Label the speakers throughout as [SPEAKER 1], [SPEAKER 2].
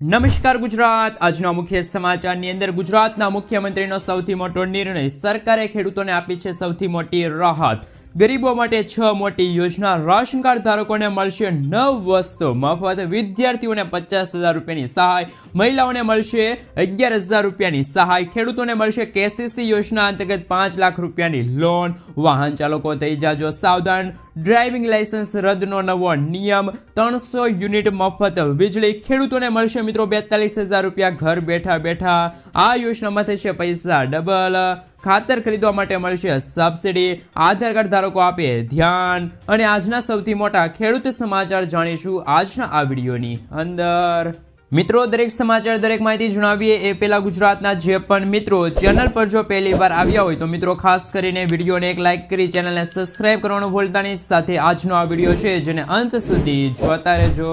[SPEAKER 1] નમસ્કાર ગુજરાત. આજના મુખ્ય સમાચારની અંદર ગુજરાતના મુખ્યમંત્રીનો સૌથી મોટો નિર્ણય સરકારે ખેડૂતોને આપી છે સૌથી મોટી રાહત. ગરીબો માટે છ મોટી યોજના રાશન કાર્ડ ધારકોને મળશે નવ વસ્તુ. મફત વિદ્યાર્થીઓને પચાસ હજાર રૂપિયાની સહાય, મહિલાઓને મળશે અગિયાર હજાર રૂપિયાની સહાય, ખેડૂતોને મળશે કેસીસી યોજના અંતર્ગત પાંચ લાખ રૂપિયાની લોન. વાહન ચાલકો થઈ જાજો સાવધાન. ડ્રાઇવિંગ લાયસન્સ રદનો નવો નિયમ. ત્રણસો યુનિટ મફત વીજળી. ખેડૂતોને મળશે મિત્રો બેતાલીસ હજાર રૂપિયા ઘર બેઠા બેઠા. આ યોજનામાં થશે પૈસા ડબલ. ખાતર ખરીદવા માટે મળશે સબસિડી. આધાર કાર્ડ ધારકો આપે ધ્યાન. અને આજના સૌથી મોટા ખેડૂત સમાચાર જાણીશું આજના આ વિડીયોની અંદર. મિત્રો, દરેક સમાચાર, દરેક માહિતી જણાવીએ એ પહેલાં ગુજરાતના જે પણ મિત્રો ચેનલ પર જો પહેલી વાર આવ્યા હોય તો મિત્રો, ખાસ કરીને વિડીયોને એક લાઇક કરી ચેનલને સબસ્ક્રાઇબ કરવાનું ભૂલતા નહીં. સાથે આજનો આ વીડિયો છે જેને અંત સુધી જોતા રહેજો.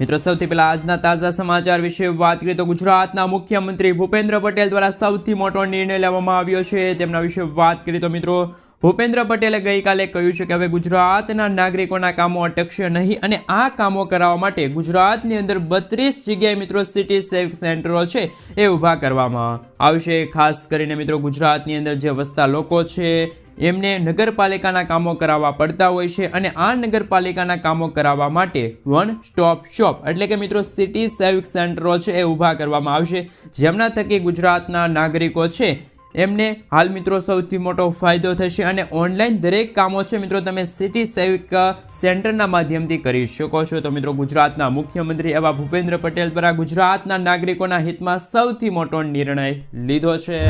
[SPEAKER 1] મિત્રો, સૌથી પહેલા આજના તાજા સમાચાર વિશે વાત કરીએ તો ગુજરાતના મુખ્યમંત્રી ભૂપેન્દ્ર પટેલ દ્વારા સૌથી મોટો નિર્ણય લેવામાં આવ્યો છે. તેમના વિશે વાત કરીએ તો મિત્રો, ભૂપેન્દ્ર પટેલે ગઈકાલે કહ્યું છે કે હવે ગુજરાતના નાગરિકોના કામો અટકશે નહીં અને આ કામો કરાવવા માટે ગુજરાતની અંદર બત્રીસ જગ્યાએ મિત્રો સિટી સેફ સેન્ટરો છે એ ઊભા કરવામાં આવશે. ખાસ કરીને મિત્રો, ગુજરાતની અંદર જે વસતા લોકો છે એમને નગરપાલિકાના કામો કરાવવા પડતા હોય છે અને આ નગરપાલિકાના કામો કરાવવા માટે વન સ્ટોપ શોપ એટલે કે મિત્રો સિટી સેવિક સેન્ટરો છે એ ઊભા કરવામાં આવશે. જેમના થકી ગુજરાતના નાગરિકો છે, એમને હાલ મિત્રો સૌથી મોટો ફાયદો થશે અને ઓનલાઈન દરેક કામો છે મિત્રો તમે સિટી સેવિક સેન્ટરના માધ્યમથી કરી શકો છો. તો મિત્રો ગુજરાતના મુખ્યમંત્રી એવા ભૂપેન્દ્ર પટેલ દ્વારા ગુજરાતના નાગરિકોના હિતમાં સૌથી મોટો નિર્ણય લીધો છે.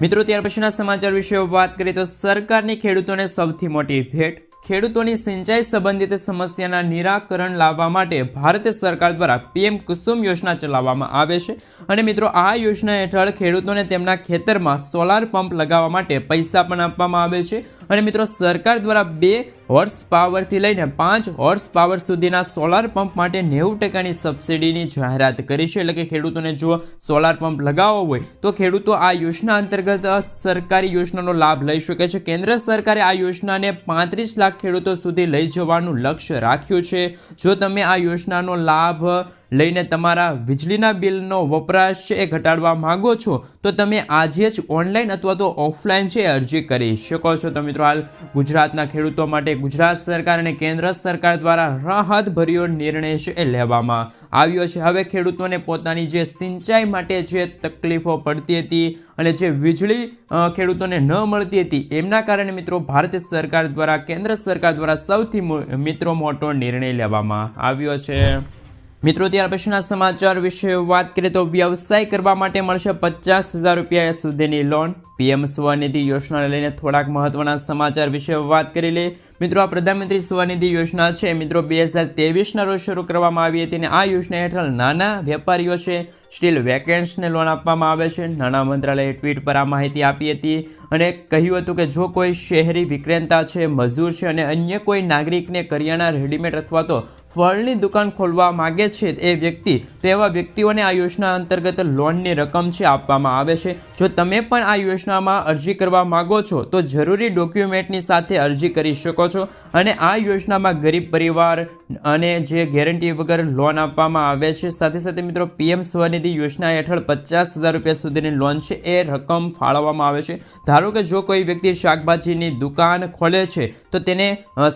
[SPEAKER 1] મિત્રો, ત્યાર પછીના સમાચાર વિશે વાત કરીએ તો સરકારની ખેડૂતોને સૌથી મોટી ભેટ. ખેડૂતોની સિંચાઈ સંબંધિત સમસ્યાના નિરાકરણ લાવવા માટે ભારત સરકાર દ્વારા પીએમ કુસુમ યોજના ચલાવવામાં આવે છે. અને મિત્રો, આ યોજના હેઠળ ખેડૂતોને તેમના ખેતરમાં સોલાર પંપ લગાવવા માટે પૈસા પણ આપવામાં આવે છે. અને મિત્રો, સરકાર દ્વારા બે હોર્સ પાવરથી લઈને પાંચ હોર્સ પાવર સુધીના સોલાર પંપ માટે નેવું ટકાની સબસિડીની જાહેરાત કરી છે. એટલે કે ખેડૂતોને જો સોલાર પંપ લગાવવો હોય તો ખેડૂતો આ યોજના અંતર્ગત સરકારી યોજનાનો લાભ લઈ શકે છે. કેન્દ્ર સરકારે આ યોજનાને પાંત્રીસ લાખ ખેડૂતો સુધી લઈ જવાનું લક્ષ્ય રાખ્યું છે. જો તમે આ યોજનાનો લાભ લઈને તમારા વીજળીના બિલનો વપરાશ એ ઘટાડવા માંગો છો, તો તમે આજે જ ઓનલાઈન અથવા તો ઓફલાઈન છે અરજી કરી શકો છો. તો મિત્રો, હાલ ગુજરાતના ખેડૂતો માટે ગુજરાત સરકાર અને કેન્દ્ર સરકાર દ્વારા રાહતભર્યો નિર્ણય છે એ લેવામાં આવ્યો છે. હવે ખેડૂતોને પોતાની જે સિંચાઈ માટે જે તકલીફો પડતી હતી અને જે વીજળી ખેડૂતોને ન મળતી હતી, એમના કારણે મિત્રો ભારત સરકાર દ્વારા, કેન્દ્ર સરકાર દ્વારા સૌથી મિત્રો મોટો નિર્ણય લેવામાં આવ્યો છે. મિત્રો, ત્યાર પછીના સમાચાર વિશે વાત કરીએ તો વ્યવસાય કરવા માટે મળશે પચાસ હજાર રૂપિયા સુધીની લોન પીએમ સ્વનિધિ યોજનાને લઈને થોડાક મહત્વના સમાચાર વિશે વાત કરી લે મિત્રો, આ પ્રધાનમંત્રી સ્વનિધિ યોજના છે. મિત્રો, બે હજાર તેવીસના રોજ શરૂ કરવામાં આવી હતી અને આ યોજના હેઠળ નાના વેપારીઓ છે, સ્ટીલ વેકેન્ટ્સને લોન આપવામાં આવે છે. નાણાં મંત્રાલયે ટ્વીટ પર આ માહિતી આપી હતી અને કહ્યું હતું કે જો કોઈ શહેરી વિક્રેતા છે, મજૂર છે અને અન્ય કોઈ નાગરિકને કરિયાણા રેડીમેડ અથવા તો ફળની દુકાન ખોલવા માગે છે, એ વ્યક્તિ, તો એવા વ્યક્તિઓને આ યોજના અંતર્ગત લોનની રકમ છે, આપવામાં આવે છે. જો તમે પણ આ યોજનામાં અરજી કરવા માંગો છો, તો જરૂરી ડોક્યુમેન્ટની સાથે અરજી કરી શકો છો. અને આ યોજનામાં ગરીબ પરિવાર અને જે ગેરંટી વગર લોન આપવામાં આવે છે. સાથે સાથે મિત્રો, પીએમ સ્વનિધિ યોજના હેઠળ પચાસ હજાર રૂપિયા સુધીની લોન છે. એ રકમ ફાળવવામાં આવે છે. ધારો કે જો કોઈ વ્યક્તિ શાકભાજીની દુકાન ખોલે છે, તો તેને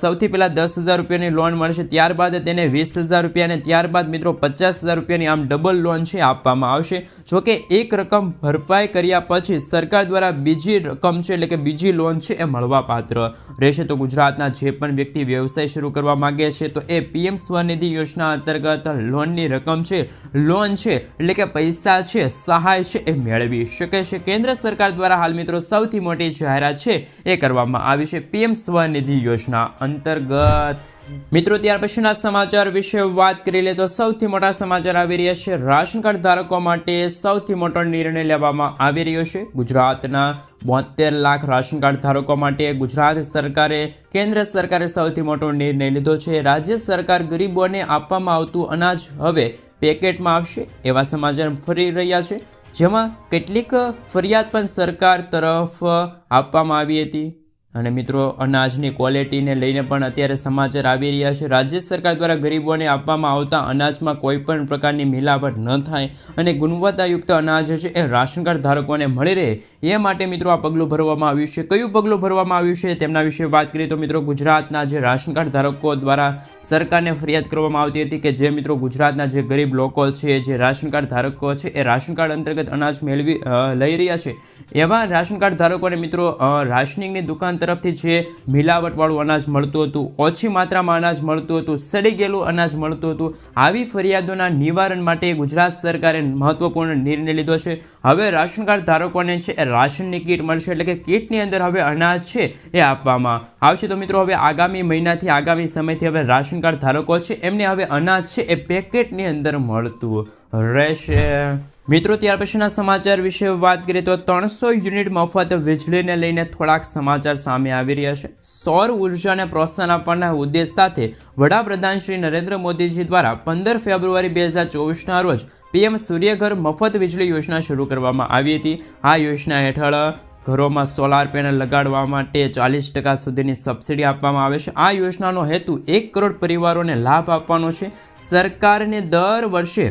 [SPEAKER 1] સૌથી પહેલાં દસ હજાર રૂપિયાની લોન મળશે. ત્યારબાદ તેને વીસ હજાર રૂપિયા અને ત્યારબાદ મિત્રો, પચાસ હજાર રૂપિયાની આમ ડબલ લોન છે, આપવામાં આવશે. જો કે એક રકમ ભરપાઈ કર્યા પછી સરકાર દ્વારા બીજી રકમ છે એટલે કે બીજી લોન છે એ મળવા પાત્ર રહેશે. તો ગુજરાતના જે પણ વ્યક્તિ વ્યવસાય શરૂ કરવા માંગે છે, તો એ પીએમ સ્વનિધિ યોજના અંતર્ગત લોનની રકમ છે લોન છે એટલે કે પૈસા છે, સહાય છે એ મેળવી શકે છે. કેન્દ્ર સરકાર દ્વારા હાલ મિત્રો સૌથી મોટી જાહેરાત છે એ કરવામાં આવી છે. પીએમ સ્વનિધિ યોજના અંતર્ગત મિત્રો, ત્યાર પછીના સમાચાર વિશે વાત કરી લે તો સૌથી મોટા સમાચાર આવી રહ્યા છે. રાશન કાર્ડ ધારકો માટે સૌથી મોટો નિર્ણય લેવામાં આવી રહ્યો છે. ગુજરાતના બોતેર લાખ રાશન કાર્ડ ધારકો માટે ગુજરાત સરકારે, કેન્દ્ર સરકારે સૌથી મોટો નિર્ણય લીધો છે. રાજ્ય સરકાર ગરીબોને આપવામાં આવતું અનાજ હવે પેકેટમાં આવશે એવા સમાચાર ફરી રહ્યા છે. જેમાં કેટલીક ફરિયાદ પણ સરકાર તરફ આપવામાં આવી હતી. અને મિત્રો, અનાજની ક્વોલિટીને લઈને પણ અત્યારે સમાચાર આવી રહ્યા છે. રાજ્ય સરકાર દ્વારા ગરીબોને આપવામાં આવતા અનાજમાં કોઈ પણ પ્રકારની મિલાવટ ન થાય અને ગુણવત્તાયુક્ત અનાજ છે એ રાશન કાર્ડ ધારકોને મળી રહે એ માટે મિત્રો આ પગલું ભરવામાં આવ્યું છે. કયું પગલું ભરવામાં આવ્યું છે તેમના વિશે વાત કરીએ તો મિત્રો, ગુજરાતના જે રાશન કાર્ડ ધારકો દ્વારા સરકારને ફરિયાદ કરવામાં આવતી હતી કે જે મિત્રો ગુજરાતના જે ગરીબ લોકો છે, જે રાશન કાર્ડ ધારકો છે એ રાશન કાર્ડ અંતર્ગત અનાજ મેળવી લઈ રહ્યા છે. એવા રાશન કાર્ડ ધારકોને મિત્રો રાશનિંગની દુકાન તરફથી જે મિલાવટવાળું અનાજ મળતું હતું, ઓછી માત્રામાં અનાજ મળતું હતું, સડી ગયેલું અનાજ મળતું હતું, આવી ફરિયાદોના નિવારણ માટે ગુજરાત સરકારે મહત્વપૂર્ણ નિર્ણય લીધો છે. હવે રાશન કાર્ડ ધારકોને છે એ રાશનની કીટ મળશે એટલે કે કીટની અંદર હવે અનાજ છે એ આપવામાં આવશે. તો મિત્રો, હવે આગામી મહિનાથી, આગામી સમયથી હવે રાશન કાર્ડ ધારકો છે એમને હવે અનાજ છે એ પેકેટની અંદર મળતું રહેશે. મિત્રો, ત્યાર પછીના સમાચાર વિશે વાત કરીએ તો ત્રણસો યુનિટ મફત વીજળીને લઈને થોડાક સમાચાર સામે આવી રહ્યા છે. સૌર ઉર્જાને પ્રોત્સાહન આપવાના ઉદ્દેશ સાથે વડાપ્રધાન શ્રી નરેન્દ્ર મોદીજી દ્વારા પંદર ફેબ્રુઆરી બે હજાર ચોવીસના રોજ પીએમ સૂર્યઘર મફત વીજળી યોજના શરૂ કરવામાં આવી હતી. આ યોજના હેઠળ ઘરોમાં સોલાર પેનલ લગાડવા માટે ચાલીસ ટકા સુધીની સબસિડી આપવામાં આવે છે. આ યોજનાનો હેતુ એક કરોડ પરિવારોને લાભ આપવાનો છે. સરકારને દર વર્ષે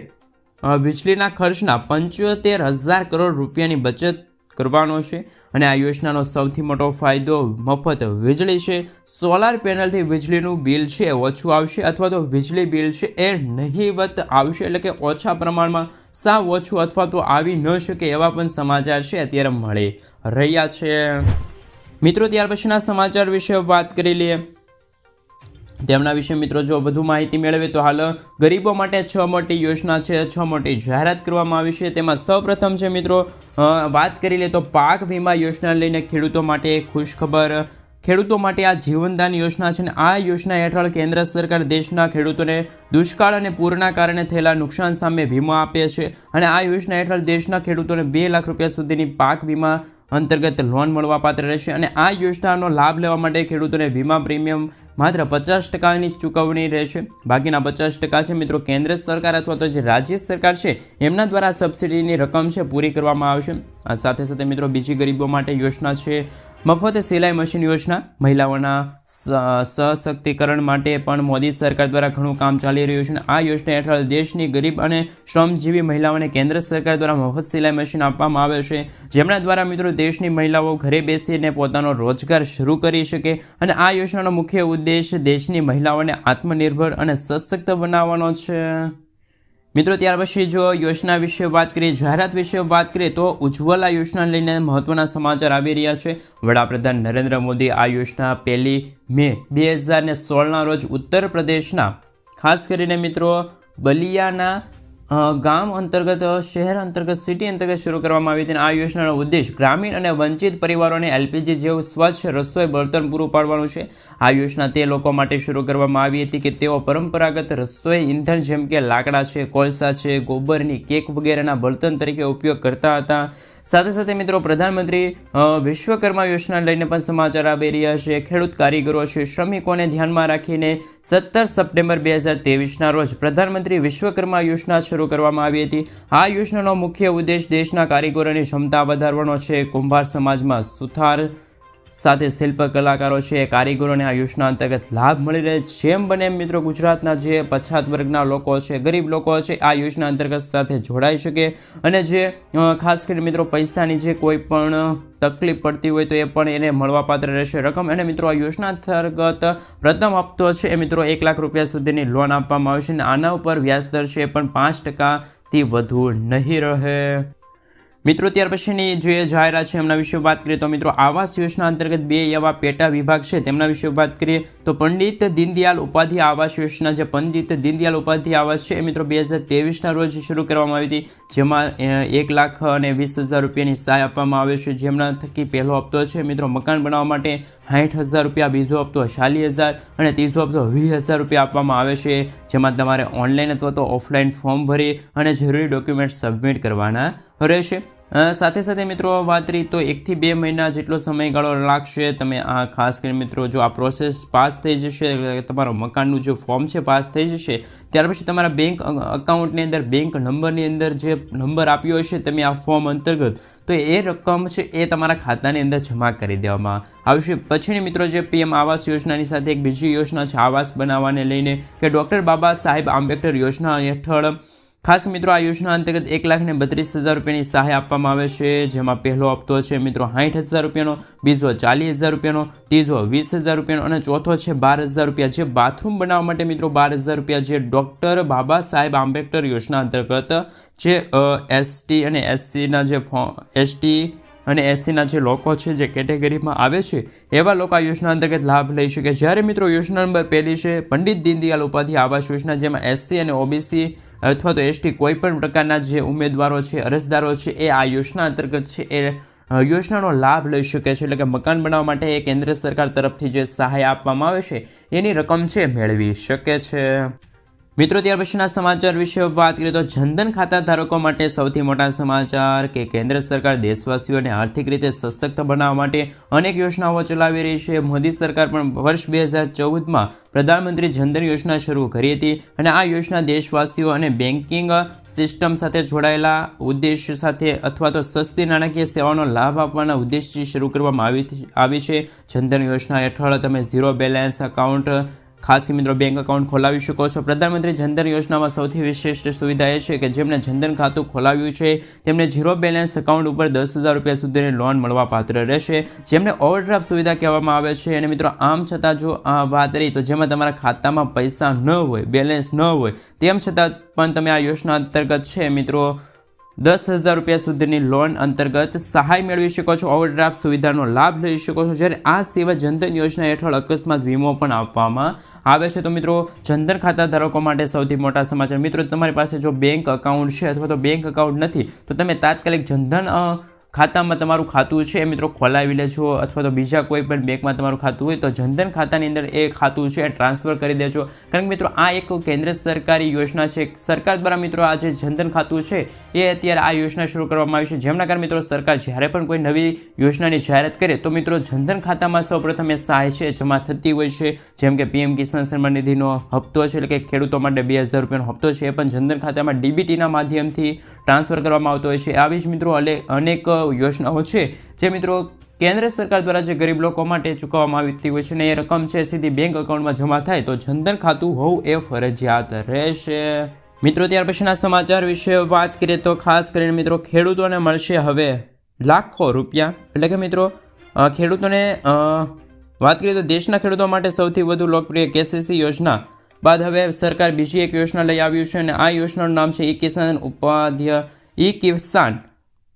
[SPEAKER 1] વીજળીના ખર્ચના પંચોતેર હજાર કરોડ રૂપિયાની બચત કરવાનો છે અને આ યોજનાનો સૌથી મોટો ફાયદો મફત વીજળી છે. સોલાર પેનલથી વીજળીનું બિલ છે ઓછું આવશે અથવા તો વીજળી બિલ છે એ નહીવત આવશે એટલે કે ઓછા પ્રમાણમાં સાવ ઓછું અથવા તો આવી ન શકે એવા પણ સમાચાર છે અત્યારે મળી રહ્યા છે. મિત્રો, ત્યાર પછીના સમાચાર વિશે વાત કરી લઈએ. તેમના વિશે મિત્રો જો વધુ માહિતી મેળવે તો હાલ ગરીબો માટે છ મોટી યોજના છે, છ મોટી જાહેરાત કરવામાં આવી છે. તેમાં સૌપ્રથમ છે મિત્રો વાત કરી લે તો પાક વીમા યોજના લઈને ખેડૂતો માટે ખુશખબર. ખેડૂતો માટે આ જીવનદાન યોજના છે ને આ યોજના હેઠળ કેન્દ્ર સરકાર દેશના ખેડૂતોને દુષ્કાળ અને પૂરના કારણે થયેલા નુકસાન સામે વીમો આપે છે. અને આ યોજના હેઠળ દેશના ખેડૂતોને બે લાખ રૂપિયા સુધીની પાક વીમા અંતર્ગત લોન મળવાપાત્ર રહેશે અને આ યોજનાનો લાભ લેવા માટે ખેડૂતોને વીમા પ્રીમિયમ માત્ર પચાસ ટકાની ચૂકવણી રહેશે. બાકીના પચાસ ટકા છે મિત્રો કેન્દ્ર સરકાર અથવા તો જે રાજ્ય સરકાર છે, એમના દ્વારા સબસિડીની રકમ છે, પૂરી કરવામાં આવશે. આ સાથે સાથે મિત્રો બીજી ગરીબો માટે યોજના છે મફત સિલાઈ મશીન યોજના મહિલાઓના સશક્તિકરણ માટે પણ મોદી સરકાર દ્વારા ઘણું કામ ચાલી રહ્યું છે આ યોજના હેઠળ દેશની ગરીબ અને શ્રમજીવી મહિલાઓને કેન્દ્ર સરકાર દ્વારા મફત સિલાઈ મશીન આપવામાં આવે છે. જેમના દ્વારા મિત્રો દેશની મહિલાઓ ઘરે બેસીને પોતાનો રોજગાર શરૂ કરી શકે અને આ યોજનાનો મુખ્ય ઉદ્દેશ દેશની મહિલાઓને આત્મનિર્ભર અને સશક્ત બનાવવાનો છે. મિત્રો, ત્યાર પછી જો યોજના વિશે વાત કરીએ, જાહેરાત વિશે વાત કરીએ, તો ઉજ્જવલા યોજના લઈને મહત્વના સમાચાર આવી રહ્યા છે. વડાપ્રધાન નરેન્દ્ર મોદી આ યોજના પહેલી મે બે હજાર ને સોળના રોજ ઉત્તર પ્રદેશના, ખાસ કરીને મિત્રો, બલિયાના ગામ અંતર્ગત, શહેર અંતર્ગત સિટી અંતર્ગત શરૂ કરવામાં આવી હતી અને આ યોજનાનો ઉદ્દેશ ગ્રામીણ અને વંચિત પરિવારોને એલપીજી જેવું સ્વચ્છ રસોઈ બળતણ પૂરું પાડવાનું છે. આ યોજના તે લોકો માટે શરૂ કરવામાં આવી હતી કે તેઓ પરંપરાગત રસોઈ ઇંધણ જેમ કે લાકડા છે, કોલસા છે, ગોબરની કેક વગેરેના બળતણ તરીકે ઉપયોગ કરતા હતા. સાથે સાથે મિત્રો પ્રધાનમંત્રી વિશ્વકર્મા યોજના લઈને પણ સમાચાર આવી રહ્યા છે. ખેડૂત કારીગરો છે, શ્રમિકોને ધ્યાનમાં રાખીને સત્તર સપ્ટેમ્બર બે હજાર તેવીસના રોજ પ્રધાનમંત્રી વિશ્વકર્મા યોજના શરૂ કરવામાં આવી હતી. આ યોજનાનો મુખ્ય ઉદ્દેશ દેશના કારીગરોની ક્ષમતા વધારવાનો છે. કુંભાર સમાજમાં સુથાર સાથે શિલ્પ કલાકારો છે, કારીગરોને આ યોજના અંતર્ગત લાભ મળી રહે જેમ બને એમ મિત્રો ગુજરાતના જે પછાત વર્ગના લોકો છે, ગરીબ લોકો છે, આ યોજના અંતર્ગત સાથે જોડાઈ શકે અને જે ખાસ કરીને મિત્રો પૈસાની જે કોઈ પણ તકલીફ પડતી હોય તો એ પણ એને મળવાપાત્ર રહેશે રકમ. અને મિત્રો આ યોજના અંતર્ગત પ્રથમ હપ્તો છે, એ મિત્રો એક લાખ રૂપિયા સુધીની લોન આપવામાં આવશે અને આના ઉપર વ્યાજદર છે એ પણ પાંચ ટકાથી વધુ નહીં રહે. મિત્રો, ત્યાર પછીની જે જાહેરાત છે, એમના વિશે વાત કરીએ તો મિત્રો, આવાસ યોજના અંતર્ગત બે એવા પેટા વિભાગ છે, તેમના વિશે વાત કરીએ તો પંડિત દીનદયાલ ઉપાધિ આવાસ યોજના જે પંડિત દીનદયાલ ઉપાધિ આવાસ છે, એ મિત્રો બે હજાર તેવીસના રોજ શરૂ કરવામાં આવી હતી, જેમાં એક લાખ અને વીસ હજાર રૂપિયાની સહાય આપવામાં આવે છે, જેમના થકી પહેલો હપ્તો છે, મિત્રો, મકાન બનાવવા માટે સાઠ હજાર રૂપિયા, બીજો હપ્તો ચાલીસ હજાર અને ત્રીજો હપ્તો વીસ હજાર રૂપિયા આપવામાં આવે છે, જેમાં તમારે ઓનલાઈન અથવા તો ઓફલાઈન ફોર્મ ભરી અને જરૂરી ડોક્યુમેન્ટ સબમિટ કરવાના રહેશે. સાથે સાથે મિત્રો, વાત રહી તો એકથી બે મહિના જેટલો સમયગાળો લાગશે. તમે આ ખાસ કરીને મિત્રો, જો આ પ્રોસેસ પાસ થઈ જશે તમારો મકાનનું જે ફોર્મ છે પાસ થઈ જશે, ત્યાર પછી તમારા બેંક અકાઉન્ટની અંદર બેંક નંબરની અંદર જે નંબર આપ્યો હશે, તમે આ ફોર્મ અંતર્ગત, તો એ રકમ છે એ તમારા ખાતાની અંદર જમા કરી દેવામાં આવશે. પછીની મિત્રો, જે પીએમ આવાસ યોજનાની સાથે એક બીજી યોજના છે, આવાસ બનાવવાને લઈને, કે ડૉક્ટર બાબા સાહેબ આંબેડકર યોજના હેઠળ ખાસ મિત્રો, આ યોજના અંતર્ગત એક લાખ ને બત્રીસ હજાર રૂપિયાની સહાય આપવામાં આવે છે. જેમાં પહેલો હપ્તો છે મિત્રો સાઠ હજાર રૂપિયાનો, બીજો ચાલીસ હજાર રૂપિયાનો, ત્રીજો વીસ હજાર રૂપિયાનો અને ચોથો છે બાર હજાર રૂપિયા. જે બાથરૂમ બનાવવા માટે મિત્રો બાર હજાર રૂપિયા જે ડૉક્ટર બાબા સાહેબ આંબેડકર યોજના અંતર્ગત જે એસટી અને એસસીના જે એસટી અને એસસીના જે લોકો છે, જે કેટેગરીમાં આવે છે, એવા લોકો આ યોજના અંતર્ગત લાભ લઈ શકે. જ્યારે મિત્રો યોજના નંબર પહેલી છે, પંડિત દીનદયાલ ઉપાધ્યાય આવાસ યોજના, જેમાં એસસી અને ઓબીસી અથવા તો એસટી કોઈ પણ પ્રકારના જે ઉમેદવારો છે, અરજદારો છે, એ આ યોજના અંતર્ગત છે, એ યોજનાનો લાભ લઈ શકે છે. એટલે કે મકાન બનાવવા માટે એ કેન્દ્ર સરકાર તરફથી જે સહાય આપવામાં આવે છે, એની રકમ છે, મેળવી શકે છે. મિત્રો, ત્યાર પછીના સમાચાર વિશે વાત કરીએ તો જનધન ખાતા ધારકો માટે સૌથી મોટા સમાચાર કે કેન્દ્ર સરકાર દેશવાસીઓને આર્થિક રીતે સશક્ત બનાવવા માટે અનેક યોજનાઓ ચલાવી રહી છે. મોદી સરકાર પણ વર્ષ બે હજાર ચૌદમાં પ્રધાનમંત્રી જનધન યોજના શરૂ કરી હતી અને આ યોજના દેશવાસીઓ અને બેન્કિંગ સિસ્ટમ સાથે જોડાયેલા ઉદ્દેશ્ય સાથે અથવા તો સસ્તી નાણાકીય સેવાનો લાભ આપવાના ઉદ્દેશથી શરૂ કરવામાં આવી આવી છે. જનધન યોજના હેઠળ તમે ઝીરો બેલેન્સ અકાઉન્ટ ખાસ મિત્રો બેંક એકાઉન્ટ ખોલાવી શકો છો. પ્રધાનમંત્રી જનધન યોજનામાં સૌથી વિશિષ્ટ સુવિધા એ છે કે જેમણે જનધન ખાતું ખોલાવ્યું છે, તેમને ઝીરો બેલેન્સ એકાઉન્ટ ઉપર દસ હજાર રૂપિયા સુધીની લોન મળવા પાત્ર રહેશે. જેમને ઓવરડ્રાફ્ટ સુવિધા કહેવામાં આવે છે. અને મિત્રો, આમ છતાં જો આ વાત રહી, તો જેમાં તમારા ખાતામાં પૈસા ન હોય બેલેન્સ ન હોય, તેમ છતાં પણ તમે આ યોજના અંતર્ગત છે, મિત્રો દસ હજાર રૂપિયા સુધીની લોન અંતર્ગત સહાય મેળવી શકો છો. ઓવરડ્રાફ્ટ સુવિધાનો લાભ લઈ શકો છો. જ્યારે આ સિવાય જનધન યોજના હેઠળ અકસ્માત વીમો પણ આપવામાં આવે છે. તો મિત્રો, જનધન ખાતા ધારકો માટે સૌથી મોટા સમાચાર મિત્રો, તમારી પાસે જો બેંક એકાઉન્ટ છે અથવા તો બેંક એકાઉન્ટ નથી, તો તમે તાત્કાલિક જનધન ખાતામાં તમારું ખાતું છે, એ મિત્રો ખોલાવી લેજો. અથવા તો બીજા કોઈ પણ બેંકમાં તમારું ખાતું હોય તો જનધન ખાતાની અંદર એ ખાતું છે, એ ટ્રાન્સફર કરી દેજો. કારણ કે મિત્રો આ એક કેન્દ્ર સરકારી યોજના છે. સરકાર દ્વારા મિત્રો આ જે જનધન ખાતું છે, એ અત્યારે આ યોજના શરૂ કરવામાં આવી છે. જેમના કારણે મિત્રો સરકાર જ્યારે પણ કોઈ નવી યોજનાની જાહેરાત કરે, તો મિત્રો જનધન ખાતામાં સૌપ્રથમ એ સહાય છે જમા થતી હોય છે. જેમ કે પીએમ કિસાન સન્માન નિધિનો હપ્તો છે, એટલે કે ખેડૂતો માટે બે હજાર રૂપિયાનો હપ્તો છે, એ પણ જનધન ખાતામાં ડીબીટીના માધ્યમથી ટ્રાન્સફર કરવામાં આવતો હોય છે. આવી જ મિત્રો અનેક યોજનાઓ છે. જે મિત્રો કેન્દ્ર સરકાર દ્વારા જે ગરીબ લોકો માટે ચૂકવવામાં આવતી હોય છે ને એ રકમ છે સીધી બેંક એકાઉન્ટમાં જમા થાય તો જનધન ખાતું હોવું એ ફરજિયાત રહેશે. મિત્રો, ત્યાર પછીના સમાચાર વિશે વાત કરીએ તો ખાસ કરીને મિત્રો ખેડૂતોને મળશે હવે લાખો રૂપિયા. એટલે કે મિત્રો ખેડૂતોને વાત કરીએ તો દેશના ખેડૂતો માટે સૌથી વધુ લોકપ્રિય કેસીસી યોજના. બાદ હવે સરકાર બીજી એક યોજના લઈ આવ્યું છે અને આ યોજનાનું નામ છે ઈ કિસાન ઉપાધ્ય, ઈ કિસાન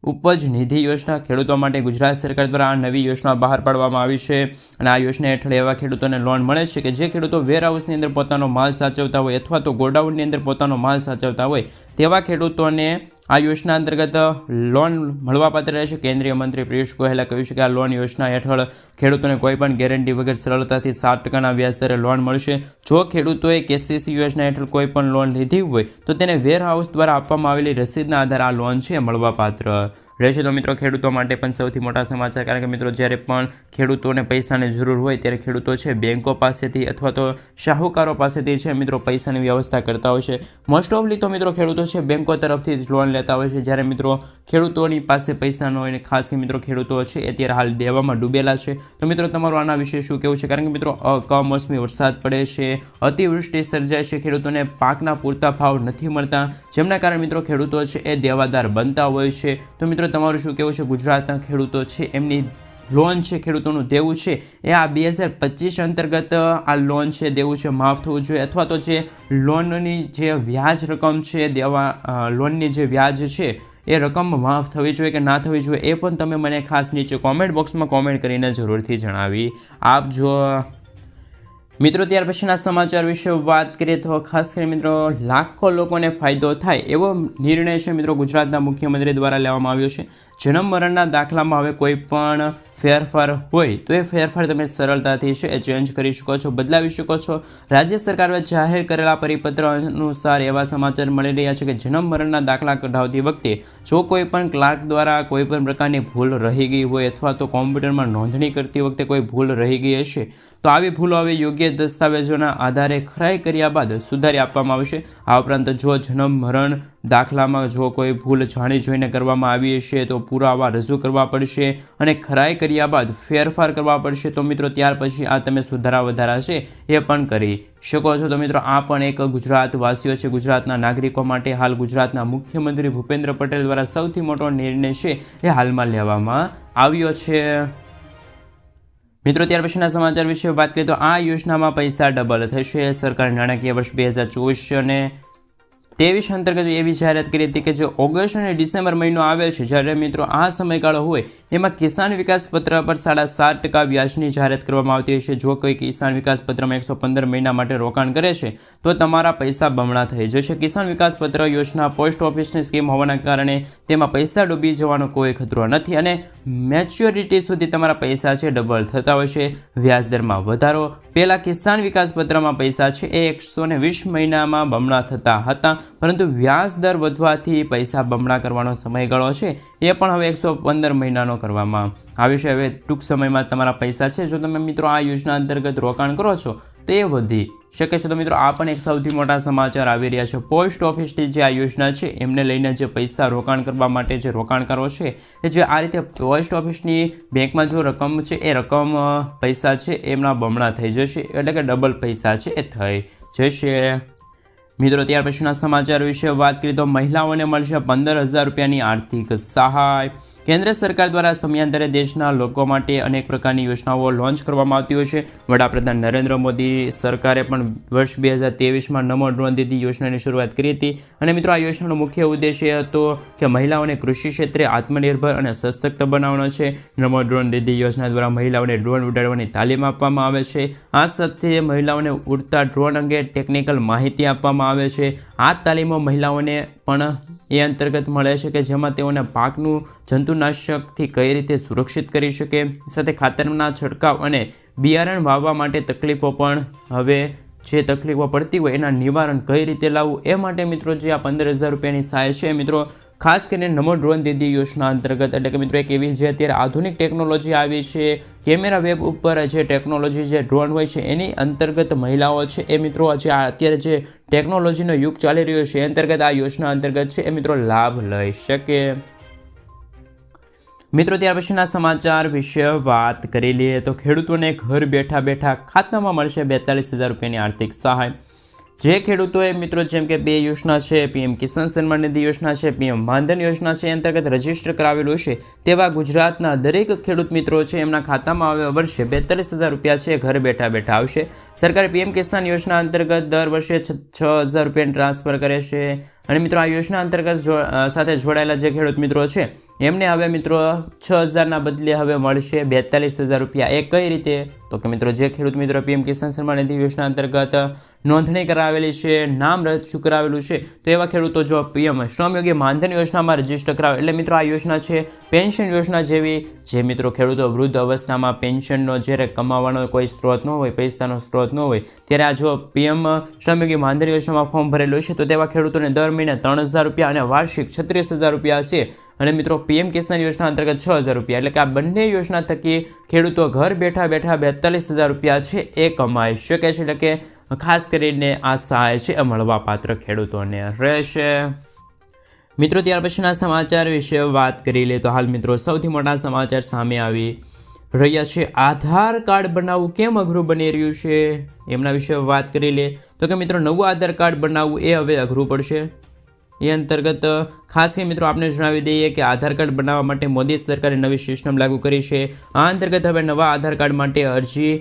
[SPEAKER 1] ઉપજ નિધિ યોજના ખેડૂતો માટે ગુજરાત સરકાર દ્વારા આ નવી યોજના બહાર પાડવામાં આવી છે અને આ યોજના હેઠળ એવા ખેડૂતોને લોન મળે છે કે જે ખેડૂતો વેરહાઉસની અંદર પોતાનો માલ સાચવતા હોય અથવા તો ગોડાઉનની અંદર પોતાનો માલ સાચવતા હોય તેવા ખેડૂતોને આ યોજના અંતર્ગત લોન મળવાપાત્ર રહેશે. કેન્દ્રીય મંત્રી પિયુષ ગોયલે કહ્યું છે કે આ લોન યોજના હેઠળ ખેડૂતોને કોઈપણ ગેરંટી વગર સરળતાથી સાત ટકાના વ્યાજ દરે લોન મળશે. જો ખેડૂતોએ કેસીસી યોજના હેઠળ કોઈપણ લોન લીધી હોય તો તેને વેરહાઉસ દ્વારા આપવામાં આવેલી રસીદના આધારે આ લોન છે મળવાપાત્ર. રહેશે તો મિત્રો, ખેડૂતો માટે પણ સૌથી મોટા સમાચાર. કારણ કે મિત્રો, જ્યારે પણ ખેડૂતોને પૈસાની જરૂર હોય ત્યારે ખેડૂતો છે બેન્કો પાસેથી અથવા તો શાહુકારો પાસેથી છે મિત્રો પૈસાની વ્યવસ્થા કરતા હોય છે. મોસ્ટ ઓફલી તો મિત્રો ખેડૂતો છે બેન્કો તરફથી જ લોન લેતા હોય છે. જ્યારે મિત્રો ખેડૂતોની પાસે પૈસા ન હોય અને ખાસ મિત્રો ખેડૂતો છે અત્યારે હાલ દેવામાં ડૂબેલા છે. તો મિત્રો, તમારું આના વિશે શું કહેવું છે? કારણ કે મિત્રો કમોસમી વરસાદ પડે છે, અતિવૃષ્ટિ સર્જાય છે, ખેડૂતોને પાકના પૂરતા ભાવ નથી મળતા. જેમના કારણે મિત્રો ખેડૂતો છે એ દેવાદાર બનતા હોય છે. તો મિત્રો તમારું શું કહેવું છે? ગુજરાતના ખેડૂતો છે, એમની લોન છે, ખેડૂતોનું દેવું છે, એ આ બે હજાર પચીસ અંતર્ગત આ લોન છે, દેવું છે, માફ થવું જોઈએ. અથવા તો જે લોનની જે વ્યાજ રકમ છે, દેવા લોનની જે વ્યાજ છે, એ રકમ માફ થવી જોઈએ કે ના થવી જોઈએ, એ પણ તમે મને ખાસ નીચે કોમેન્ટ બોક્સમાં કોમેન્ટ કરીને જરૂરથી જણાવી આપજો. મિત્રો, ત્યાર પછીના સમાચાર વિશે વાત કરીએ તો ખાસ કરીને મિત્રો, લાખો લોકોને ફાયદો થાય એવો નિર્ણય છે મિત્રો ગુજરાતના મુખ્યમંત્રી દ્વારા લેવામાં આવ્યો છે. જન્મ મરણના દાખલામાં હવે કોઈ પણ ફેરફાર હોય, તો એ ફેરફાર તમે સરળતાથી છે એ ચેન્જ કરી શકો છો, બદલાવી શકો છો. રાજ્ય સરકારે જાહેર કરેલા પરિપત્ર અનુસાર એવા સમાચાર મળી રહ્યા છે કે જન્મ મરણના દાખલા કઢાવતી વખતે જો કોઈ પણ ક્લાર્ક દ્વારા કોઈ પણ પ્રકારની ભૂલ રહી ગઈ હોય અથવા તો કોમ્પ્યુટરમાં નોંધણી કરતી વખતે કોઈ ભૂલ રહી ગઈ હશે, તો આવી ભૂલો હવે યોગ્ય દસ્તાવેજોના આધારે ખરાઈ કર્યા બાદ સુધારી આપવામાં આવશે. આ ઉપરાંત જો જન્મ મરણ દાખલામાં જો કોઈ ભૂલ જાણી જોઈને કરવામાં આવી હશે તો પુરાવા રજૂ કરવા પડશે અને ખરાઈ કર્યા બાદ ફેરફાર કરવા પડશે. તો મિત્રો, ત્યાર પછી આ તમે સુધારા વધારા છે એ પણ કરી શકો છો. તો મિત્રો, આ પણ એક ગુજરાતવાસીઓ છે. ગુજરાતના નાગરિકો માટે હાલ ગુજરાતના મુખ્યમંત્રી ભૂપેન્દ્ર પટેલ દ્વારા સૌથી મોટો નિર્ણય છે એ હાલમાં લેવામાં આવ્યો છે. મિત્રો, ત્યાર પછીના સમાચાર વિશે વાત કરીએ તો આ યોજનામાં પૈસા ડબલ થશે. સરકારે નાણાકીય વર્ષ બે હજાર ચોવીસ અને ત્રેવીસ અંતર્ગત એવી જાહેરાત કરી હતી કે જે ઓગસ્ટ અને ડિસેમ્બર મહિનો આવે છે, જ્યારે મિત્રો આ સમયગાળો હોય એમાં કિસાન વિકાસ પત્ર પર સાડા સાત ટકા વ્યાજની જાહેરાત કરવામાં આવતી હોય છે. જો કોઈ કિસાન વિકાસ પત્રમાં એકસો પંદર મહિના માટે રોકાણ કરે છે, તો તમારા પૈસા બમણા થઈ જશે. કિસાન વિકાસ પત્ર યોજના પોસ્ટ ઓફિસની સ્કીમ હોવાના કારણે તેમાં પૈસા ડૂબી જવાનો કોઈ ખતરો નથી અને મેચ્યોરિટી સુધી તમારા પૈસા છે ડબલ થતા હોય છે. વ્યાજદરમાં વધારો. પહેલાં કિસાન વિકાસ પત્રમાં પૈસા છે એ એકસો વીસ મહિનામાં બમણા થતા હતા. પરંતુ વ્યાજ દર વધવાથી પૈસા બમણા કરવાનો સમયગાળો છે, એ પણ હવે એકસો પંદર મહિનાનો કરવામાં આવ્યો છે. હવે ટૂંક સમયમાં તમારા પૈસા છે. જો તમે મિત્રો આ યોજના અંતર્ગત રોકાણ કરો છો, તો એ વધી શકે છે. તો મિત્રો, આ પણ એક સૌથી મોટા સમાચાર આવી રહ્યા છે. પોસ્ટ ઓફિસની જે આ યોજના છે, એમને લઈને જે પૈસા રોકાણ કરવા માટે જે રોકાણકારો છે, એ જે આ રીતે પોસ્ટ ઓફિસની બેંકમાં જો રકમ છે, એ રકમ પૈસા છે, એમના બમણા થઈ જશે. એટલે કે ડબલ પૈસા છે, એ થઈ જશે. મિત્રો, ત્યાર પછીના સમાચાર વિશે વાત કરીએ તો મહિલાઓને મળશે પંદર હજાર રૂપિયાની આર્થિક સહાય. કેન્દ્ર સરકાર દ્વારા સમયાંતરે દેશના લોકો માટે અનેક પ્રકારની યોજનાઓ લોન્ચ કરવામાં આવતી હોય છે. વડાપ્રધાન નરેન્દ્ર મોદી સરકારે પણ વર્ષ બે હજાર ત્રેવીસમાં નમો ડ્રોન દીદી યોજનાની શરૂઆત કરી હતી. અને મિત્રો, આ યોજનાનો મુખ્ય ઉદ્દેશ્ય હતો કે મહિલાઓને કૃષિ ક્ષેત્રે આત્મનિર્ભર અને સશક્ત બનાવવાનો છે. નમો ડ્રોન દીદી યોજના દ્વારા મહિલાઓને ડ્રોન ઉડાડવાની તાલીમ આપવામાં આવે છે. આ સાથે મહિલાઓને ઉડતા ડ્રોન અંગે ટેકનિકલ માહિતી આપવામાં આવે છે. આ તાલીમો મહિલાઓને પણ એ અંતર્ગત મળે છે કે જેમાં તેઓને પાકનું જંતુનાશકથી કઈ રીતે સુરક્ષિત કરી શકે, સાથે ખાતરના છંટકાવ અને બિયારણ વાવવા માટે તકલીફો પણ હવે જે તકલીફો પડતી હોય એના નિવારણ કઈ રીતે લાવવું એ માટે મિત્રો જે આ પંદર હજાર રૂપિયાની સહાય છે મિત્રો ખાસ કરીને નમો ડ્રોન દીદી યોજના અંતર્ગત. એટલે કે મિત્રો એક એવી જે અત્યારે આધુનિક ટેકનોલોજી આવી છે, કેમેરા વેબ ઉપર જે ટેકનોલોજી જે ડ્રોન હોય છે, એની અંતર્ગત મહિલાઓ છે, એ મિત્રો જે અત્યારે જે ટેકનોલોજીનો યુગ ચાલી રહ્યો છે, એ અંતર્ગત આ યોજના અંતર્ગત છે, એ મિત્રો લાભ લઈ શકે. મિત્રો, ત્યાર પછીના સમાચાર વિશે વાત કરી લઈએ તો ખેડૂતોને ઘર બેઠા બેઠા ખાતામાં મળશે બેતાલીસ હજાર રૂપિયાની આર્થિક સહાય. જે ખેડૂતોએ મિત્રો જેમ કે બે યોજના છે, પીએમ કિસાન સન્માન નિધિ યોજના છે, પીએમ માનધન યોજના છે અંતર્ગત રજિસ્ટર કરાવેલું છે, તેવા ગુજરાતના દરેક ખેડૂત મિત્રો છે, એમના ખાતામાં હવે વર્ષે બેતાલીસ હજાર રૂપિયા છે, ઘર બેઠા બેઠા આવશે. સરકાર પીએમ કિસાન યોજના અંતર્ગત દર વર્ષે છ હજાર રૂપિયાની ટ્રાન્સફર કરે છે. અને મિત્રો આ યોજના અંતર્ગત સાથે જોડાયેલા જે ખેડૂત મિત્રો છે એમને હવે મિત્રો છ હજારના બદલે હવે મળશે બેતાલીસ હજાર રૂપિયા. એ કઈ રીતે? તો કે મિત્રો, જે ખેડૂત મિત્રો પીએમ કિસાન સન્માન નિધિ યોજના અંતર્ગત નોંધણી કરાવેલી છે, નામ રજૂ કરાવેલું છે, તો એવા ખેડૂતો જો પીએમ શ્રમયોગી માનધન યોજનામાં રજિસ્ટર કરાવે, એટલે મિત્રો આ યોજના છે પેન્શન યોજના જેવી, જે મિત્રો ખેડૂતો વૃદ્ધ અવસ્થામાં પેન્શનનો જ્યારે કમાવાનો કોઈ સ્ત્રોત ન હોય, પૈસાનો સ્ત્રોત ન હોય, ત્યારે આ જો પીએમ શ્રમયોગી માનધન યોજનામાં ફોર્મ ભરેલું છે, તો તેવા ખેડૂતોને દર મહિને ત્રણ હજાર રૂપિયા અને વાર્ષિક છત્રીસ હજાર રૂપિયા છે. અને મિત્રો પીએમ કિસાન યોજના અંતર્ગત છ હજાર રૂપિયા. એટલે કે આ બંને યોજના થકી ખેડૂતો ઘર બેઠા બેઠા બેતાલીસ હજાર રૂપિયા છે એ કમાઈ શકે છે. એટલે કે ખાસ કરીને આ સહાય છે એ મળવાપાત્ર ખેડૂતોને રહેશે. મિત્રો, ત્યાર પછીના સમાચાર વિશે વાત કરી લે તો હાલ મિત્રો, સૌથી મોટા સમાચાર સામે આવી રહ્યા છે. આધાર કાર્ડ બનાવવું કેમ અઘરું બની રહ્યું છે? એમના વિશે વાત કરી લે તો કે મિત્રો, નવું આધાર કાર્ડ બનાવવું એ હવે અઘરું પડશે. એ અંતર્ગત ખાસ કરી મિત્રો આપણે જણાવી દઈએ કે આધાર કાર્ડ બનાવવા માટે મોદી સરકારે નવી સિસ્ટમ લાગુ કરી છે. આ અંતર્ગત હવે નવા આધાર કાર્ડ માટે અરજી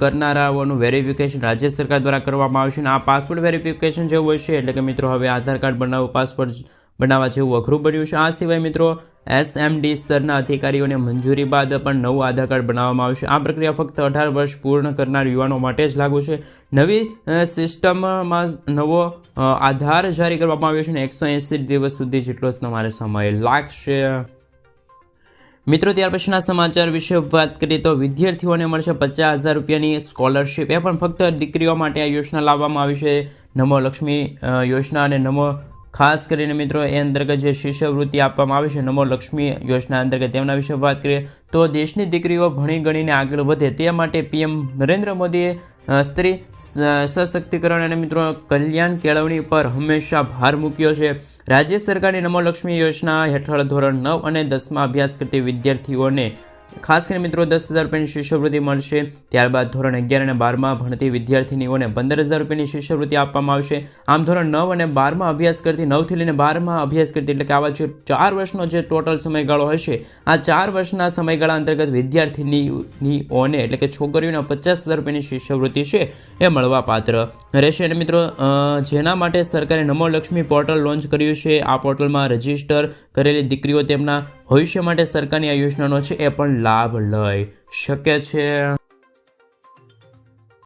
[SPEAKER 1] કરનારાઓનું વેરિફિકેશન રાજ્ય સરકાર દ્વારા કરવામાં આવશે અને આ પાસપોર્ટ વેરિફિકેશન જે હોય છે. એટલે કે મિત્રો, હવે આધાર કાર્ડ બનાવવું પાસપોર્ટ બનાવવા જેવું અઘરું બન્યું છે. આ સિવાય મિત્રો, એસએમડી સ્તરના અધિકારીઓને મંજૂરી બાદ પણ નવું આધાર કાર્ડ બનાવવામાં આવશે આ પ્રક્રિયા ફક્ત અઢાર વર્ષ પૂર્ણ કરનાર યુવાનો માટે જ લાગુ છે. નવી સિસ્ટમમાં નવો આધાર જારી કરવામાં આવ્યો છે અને એકસો એંસી દિવસ સુધી જેટલો જ તમારે સમય લાગશે. મિત્રો, ત્યાર પછીના સમાચાર વિશે વાત કરીએ તો વિદ્યાર્થીઓને મળશે પચાસ હજાર રૂપિયાની સ્કોલરશિપ. એ પણ ફક્ત દીકરીઓ માટે આ યોજના લાવવામાં આવી છે. નમો લક્ષ્મી યોજના અને નમો ખાસ કરીને મિત્રો એ અંતર્ગત જે શિષ્યવૃત્તિ આપવામાં આવે છે, નમો લક્ષ્મી યોજના અંતર્ગત તેમના વિશે વાત કરીએ, તો દેશની દીકરીઓ ભણી ગણીને આગળ વધે તે માટે પીએમ નરેન્દ્ર મોદીએ સ્ત્રી સશક્તિકરણ અને મિત્રો કલ્યાણ કેળવણી પર હંમેશા ભાર મૂક્યો છે. રાજ્ય સરકારની નમો લક્ષ્મી યોજના હેઠળ ધોરણ નવ અને દસમાં અભ્યાસ કરતી વિદ્યાર્થીઓને ખાસ કરીને મિત્રો, દસ હજાર રૂપિયાની શિષ્યવૃત્તિ મળશે. ત્યારબાદ ધોરણ અગિયાર અને બારમાં ભણતી વિદ્યાર્થીનીઓને પંદર હજાર રૂપિયાની શિષ્યવૃત્તિ આપવામાં આવશે. આમ ધોરણ નવ અને બારમાં અભ્યાસ કરતી, નવથી લઈને બારમાં અભ્યાસ કરતી, એટલે કે આવા જે ચાર વર્ષનો જે ટોટલ સમયગાળો હશે, આ ચાર વર્ષના સમયગાળા અંતર્ગત વિદ્યાર્થીનીઓને, એટલે કે છોકરીઓને પચાસ હજાર રૂપિયાની શિષ્યવૃત્તિ છે, એ મળવા પાત્ર રહેશે. અને મિત્રો જેના માટે સરકારે નમો લક્ષ્મી પોર્ટલ લોન્ચ કર્યું છે, આ પોર્ટલમાં રજિસ્ટર કરેલી દીકરીઓ તેમના ભવિષ્ય માટે સરકારની આ યોજનાનો છે, એ પણ લાભ લઈ શકે છે.